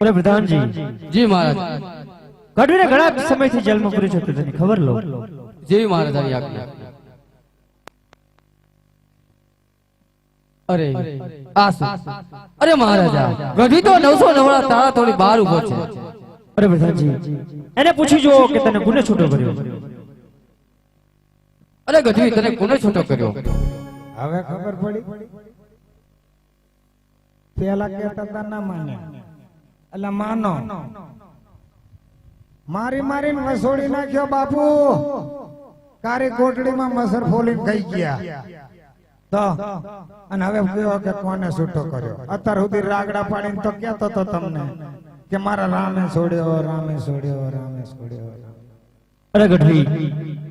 અરે પ્રધાનજી જી મહારાજ. ગઢવીને ઘણા સમયથી જેલમાં પૂરી છે તેની ખબર લો. જી મહારાજાની આજ્ઞા અરે આ અરે મહારાજા ગઢવી તો નવસો નવડા તાળા તોડી બહાર ઊભો છે. અરે પ્રધાનજી એને પૂછી જુઓ કે તને ગુને છૂટો કર્યો. અરે ગઢવી તને કોને છૂટો કર્યો. હવે ખબર પડી? પેલા કેતા ના માને એટલે માનો. મારી મારીને વસોડી નાખ્યો બાપુ. કારી કોટડીમાં મસર ફોલીને ખાઈ ગયા. તો અને હવે કયો કે કોને છૂટો કર્યો? અત્યાર સુધી રાગડા પાડીને તો કહેતો તો તમને કે મારા રામે છોડ્યો રામે છોડ્યો રામે છોડ્યો. અરે ગઢવી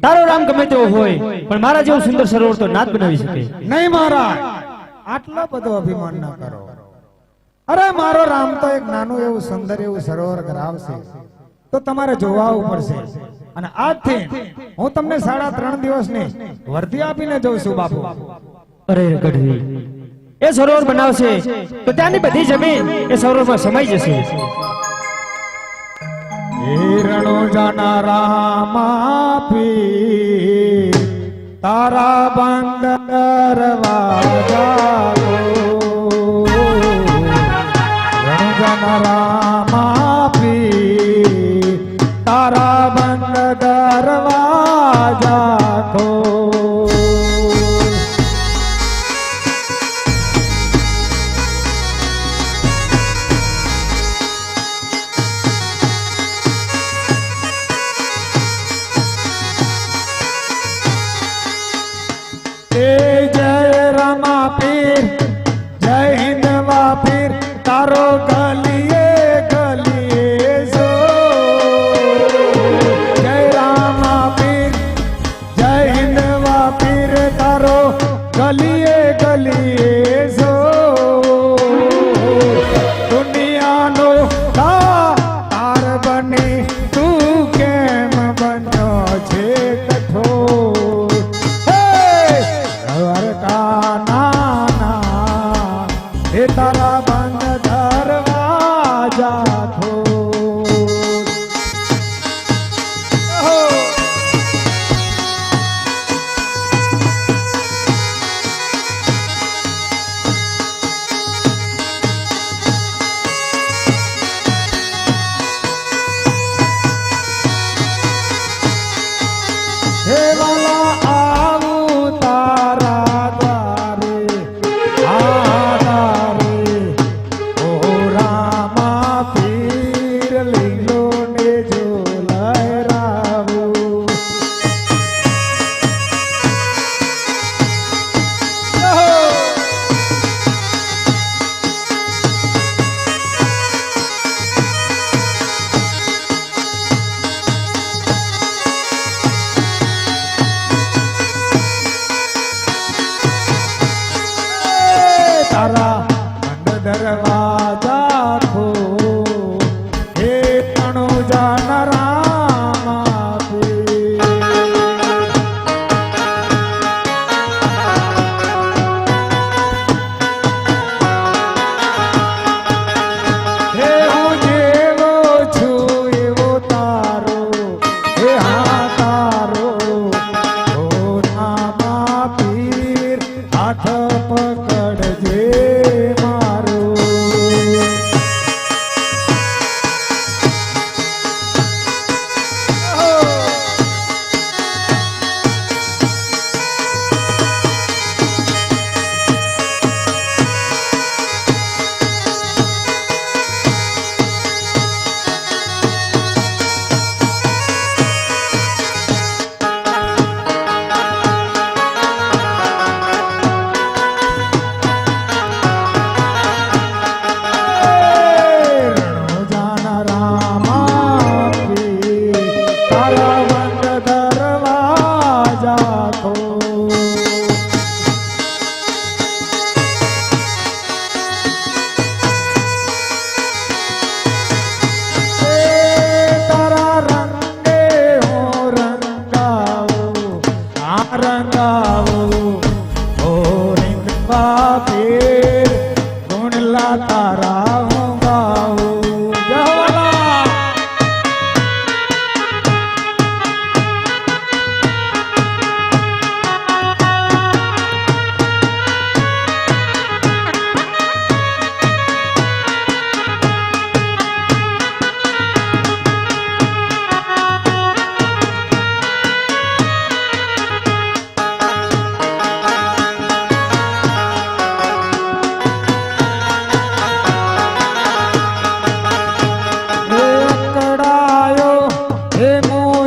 તારો રામ ગમે તેવો હોય પણ મારા જેવું સુંદર સરોવર તો ના બનાવી શકે. નહીં મારા આટલો બધો અભિમાન ના કરો. અરે મારો રામ તો એક નાનું એવું સુંદર એવું સરોવર કરાવશે. તો તમારે જોવા પડશે. અને આજથી હું તમને સાડા ત્રણ દિવસની વર્ધી આપીને જઉં છું બાપુ. અરે ગઢવી એ સરોવર બનાવશે તો ત્યાંની બધી જમીન એ સરોવરમાં સમાઈ જશે. હિરણો જાના રામા પી તારા બંધ દરવાજા રણ પીર জানার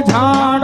ঝাড়